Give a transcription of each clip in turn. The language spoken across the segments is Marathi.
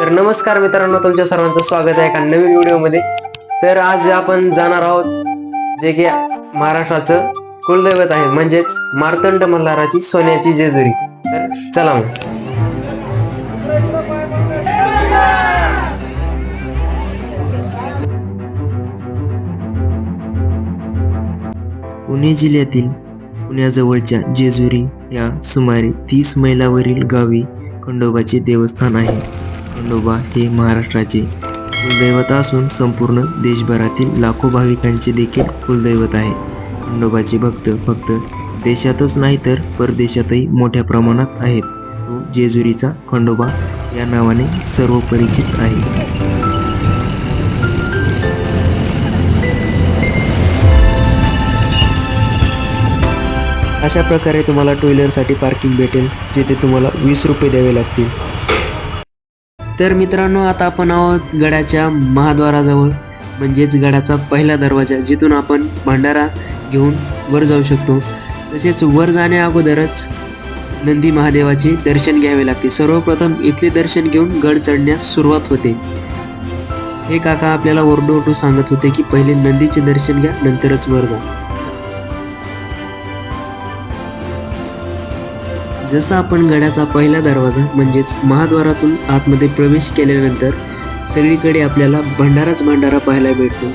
तर नमस्कार मित्रांनो तुमच्या सर्वांचं स्वागत आहे एका नवीन व्हिडिओमध्ये. तर आज आपण जाणार आहोत जे की महाराष्ट्राचं कुलदैवत आहे म्हणजेच मार्तंड मल्हाराची सोन्याची जेजुरी. तर चला मग. पुणे जिल्ह्यातील पुण्याजवळच्या जेजुरी या सुमारे तीस मैलावरील गावी खंडोबाचे देवस्थान आहे. खंडोबा हे महाराष्ट्राचे कुलदैवत असून संपूर्ण देशभरातील लाखो भाविकांचे देखील कुलदैवत आहे. खंडोबाचे भक्त फक्त देशातच नाही तर परदेशातही मोठ्या प्रमाणात आहेत. तो जेजुरीचा खंडोबा या नावाने सर्व परिचित आहे. अशा प्रकारे तुम्हाला टू व्हीलरसाठी पार्किंग भेटेल जिथे तुम्हाला वीस रुपये द्यावे लागतील. तर मित्रांनो आता आपण आहोत गडाच्या महाद्वाराजवळ. म्हणजेच गडाचा पहिला दरवाजा जिथून आपण भंडारा घेऊन वर जाऊ शकतो. तसेच वर जाण्या अगोदरच नंदी महादेवाचे दर्शन घ्यावे लागते. सर्वप्रथम इथले दर्शन घेऊन गड चढण्यास सुरुवात होते. हे काका आपल्याला ओरडू ओरडू सांगत होते की पहिले नंदीचे दर्शन घ्या नंतरच वर जा. जसा आपण गडाचा पहिला दरवाजा म्हणजेच महाद्वारातून आतमध्ये प्रवेश केल्यानंतर सगळीकडे आपल्याला भंडाराच भंडारा पाहायला भेटतो.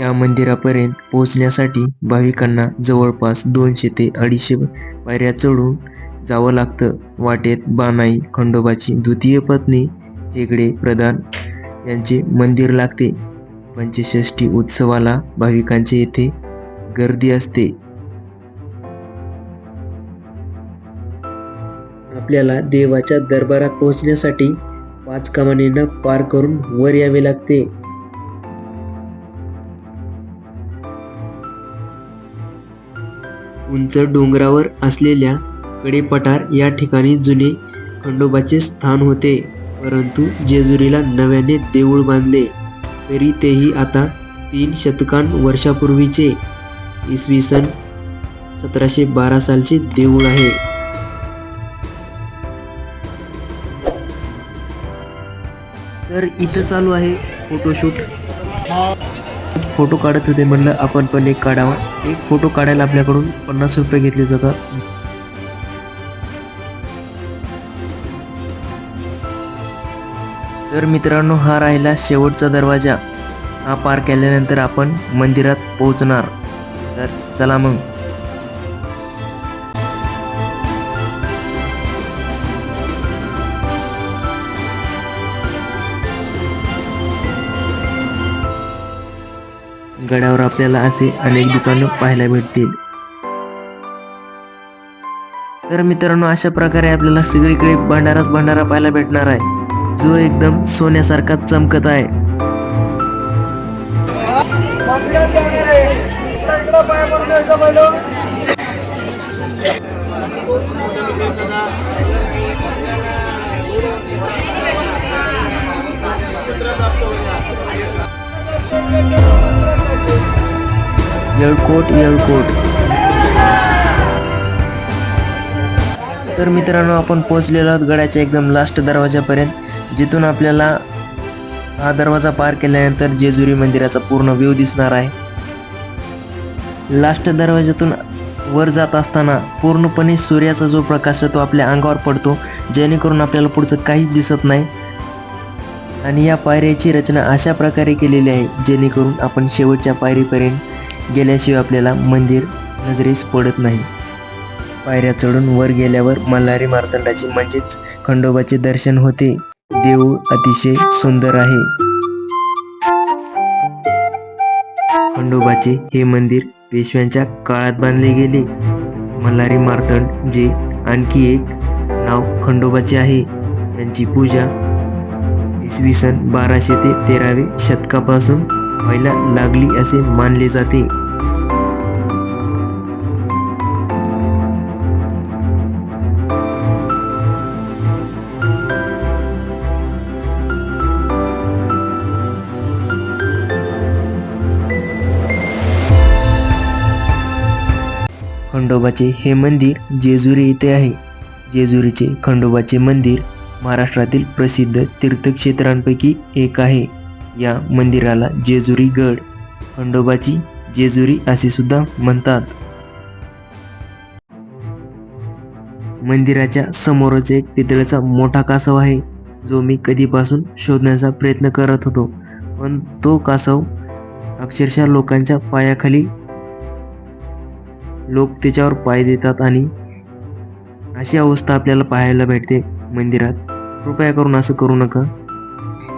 या मंदिरापर्यंत पोहोचण्यासाठी भाविकांना जवळपास दोनशे ते अडीचशे पायऱ्या चढून जावं लागतं. वाटेत बानाई खंडोबाची द्वितीय पत्नी हेगडे प्रधान यांचे मंदिर लागते. म्हणजे पंचषष्ठी उत्सवाला भाविकांचे येथे गर्दी असते. आपल्याला देवाच्या दरबारात पोहोचण्यासाठी पाच कमानींना पार करून वर यावे लागते. उंच डोंगरावर असलेल्या कडेपठार या ठिकाणी जुने खंडोबाचे स्थान होते. परंतु जेजुरीला नव्याने देऊळ बांधले. तरी तेही आता तीन शतकां वर्षापूर्वीचे इसवी सन सतराशे बारा सालचे देऊळ आहे. तर इथं चालू आहे फोटोशूट फोटो काढत होते म्हणलं आपण पण एक काढावा. एक फोटो काढायला आपल्याकडून पन्नास रुपये घेतले जातात. तर मित्रांनो हा राहिला शेवटचा दरवाजा. हा पार केल्यानंतर आपण मंदिरात पोहोचणार. तर चला मग. गडावर आपल्याला असे अनेक दुकानं पाहायला भेटतील. तर मित्रांनो अशा प्रकारे आपल्याला सगळीकडे भंडाराच भंडारा पाहायला भेटणार आहे. जो एकदम सोन्यासारखा चमकत आहे. येळकोट येळकोट. तर मित्रांनो आपण पोहोचलेलो आहोत गडाच्या एकदम लास्ट दरवाजापर्यंत. जिथून आपल्याला हा दरवाजा पार केल्यानंतर जेजुरी मंदिराचा पूर्ण व्ह्यू दिसणार आहे. लास्ट दरवाजातून वर जात असताना पूर्णपणे सूर्याचा जो प्रकाश आहे तो आपल्या अंगावर पडतो जेणेकरून आपल्याला पुढचं काहीच दिसत नाही. आणि या पायऱ्याची रचना अशा प्रकारे केलेली आहे जेणेकरून आपण शेवटच्या पायरीपर्यंत गेल्याशिवाय आपल्याला मंदिर नजरेस पडत नाही. पायऱ्या चढून वर गेल्यावर मल्हारी मार्तंडाचे म्हणजेच खंडोबाचे दर्शन होते. देऊळ अतिशय सुंदर आहे. खंडोबाचे हे मंदिर पेशव्यांच्या काळात बांधले गेले. मल्हारी मार्तंड जे आणखी एक नाव खंडोबाचे आहे. यांची पूजा इसवी सन बाराशे ते तेरावे शतकापासून व्हायला लागली असे मानले जाते. खंडोबाचे हे मंदिर जेजुरी येथे आहे. जेजुरीचे खंडोबाचे मंदिर महाराष्ट्रातील प्रसिद्ध तीर्थक्षेत्रांपैकी एक आहे. या मंदिराला जेजुरी गड खंडोबाची जेजुरी असे सुद्धा म्हणतात. मंदिराच्या समोरच एक पितळेचा मोठा कासव आहे जो मी कधीपासून शोधण्याचा प्रयत्न करत होतो. पण तो कासव अक्षरशः लोकांच्या पायाखाली लोक त्याच्यावर पाय देतात आणि अशी अवस्था आपल्याला पाहायला भेटते मंदिरात. कृपया करून असं करू नका.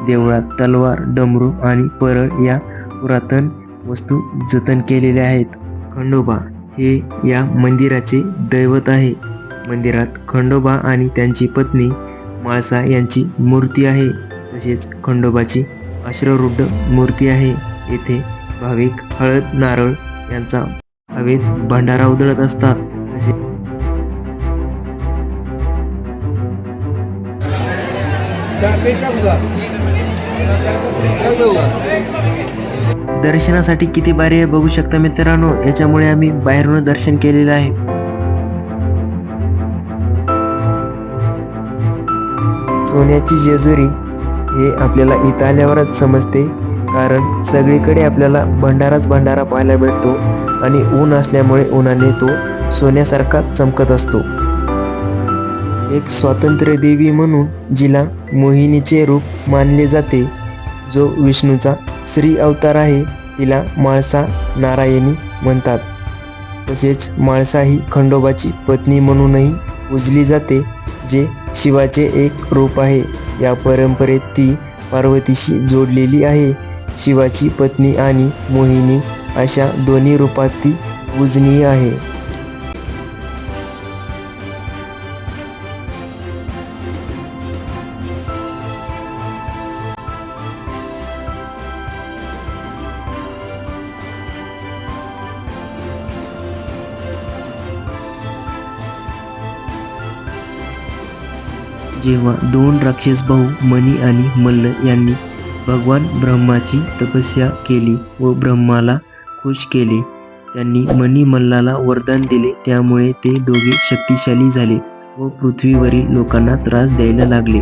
देवळात तलवार डमरू आणि परळ या पुरातन वस्तू जतन केलेल्या आहेत. खंडोबा हे या मंदिराचे दैवत आहे. मंदिरात खंडोबा आणि त्यांची पत्नी माळसा यांची मूर्ती आहे. तसेच खंडोबाची अश्ररूढ मूर्ती आहे. येथे भाविक हळद नारळ यांचा हवेत भंडारा उधळत असतात. तसे दर्शनासाठी किती बारी आहे बघू शकता मित्रांनो. याच्यामुळे आम्ही बाहेरून दर्शन केलेलं आहे. सोन्याची जेजुरी हे आपल्याला इथं आल्यावरच समजते. कारण सगळीकडे आपल्याला भंडाराच भंडारा पाहायला भेटतो. आणि ऊन असल्यामुळे उन्हाने तो सोन्यासारखा चमकत असतो. एक स्वातंत्र्य देवी म्हणून जिला मोहिनीचे रूप मानले जाते जो विष्णूचा श्री अवतार आहे तिला माळसा नारायणी म्हणतात. तसेच माळसा ही खंडोबाची पत्नी म्हणूनही पूजली जाते जे शिवाचे एक रूप आहे. या परंपरेत ती पार्वतीशी जोडलेली आहे. शिवाची पत्नी आणि मोहिनी अशा दोन्ही रूपात ती पूजनीय आहे. जेव्हा दोन राक्षस भाऊ मणी आणि मल्ल यांनी भगवान ब्रह्माची तपस्या केली व ब्रह्माला खुश केले. त्यांनी मनी मल्लाला वरदान दिले. त्यामुळे ते दोघे शक्तिशाली झाले व पृथ्वीवरील लोकांना त्रास द्यायला लागले.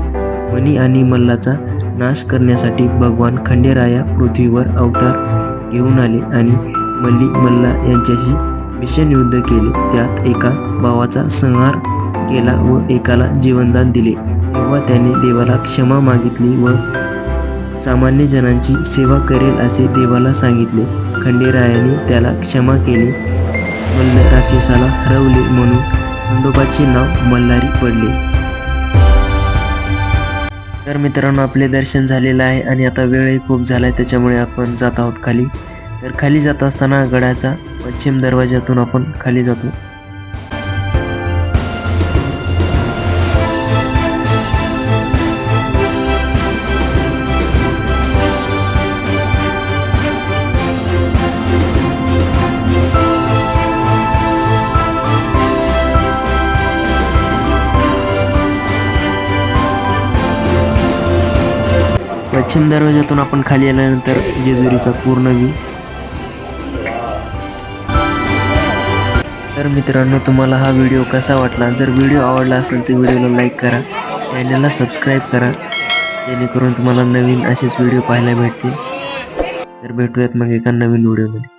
मणी आणि मल्लाचा नाश करण्यासाठी भगवान खंडेराया पृथ्वीवर अवतार घेऊन आले आणि मल्ली मल्ला यांच्याशी भीषण युद्ध केले. त्यात एका भावाचा संहार केला व एकाला जीवनदान दिले. तेव्हा त्याने देवाला क्षमा मागितली व सामान्य जनांची सेवा करेल असे देवाला सांगितले. खंडेरायाने त्याला क्षमा केली. मल्ल राक्षसाला हरवले म्हणून खंडोबाचे नाव मल्हारी पडले. तर मित्रांनो आपले दर्शन झालेलं आहे आणि आता वेळही खूप झालाय त्याच्यामुळे आपण जात आहोत खाली. तर खाली जात असताना गडाचा पश्चिम दरवाज्यातून आपण खाली जातो. पश्चिम दरवाजातून आपण खाली आल्यानंतर जेजुरीचा पूर्ण व्ह्यू. तर मित्रांनो तुम्हाला हा व्हिडिओ कसा वाटला? जर व्हिडिओ आवडला असेल तर व्हिडिओला लाईक करा. चॅनलला सबस्क्राईब करा. जेणेकरून तुम्हाला नवीन असेच व्हिडिओ पाहायला भेटतील. तर भेटूयात मग एका नवीन व्हिडिओमध्ये.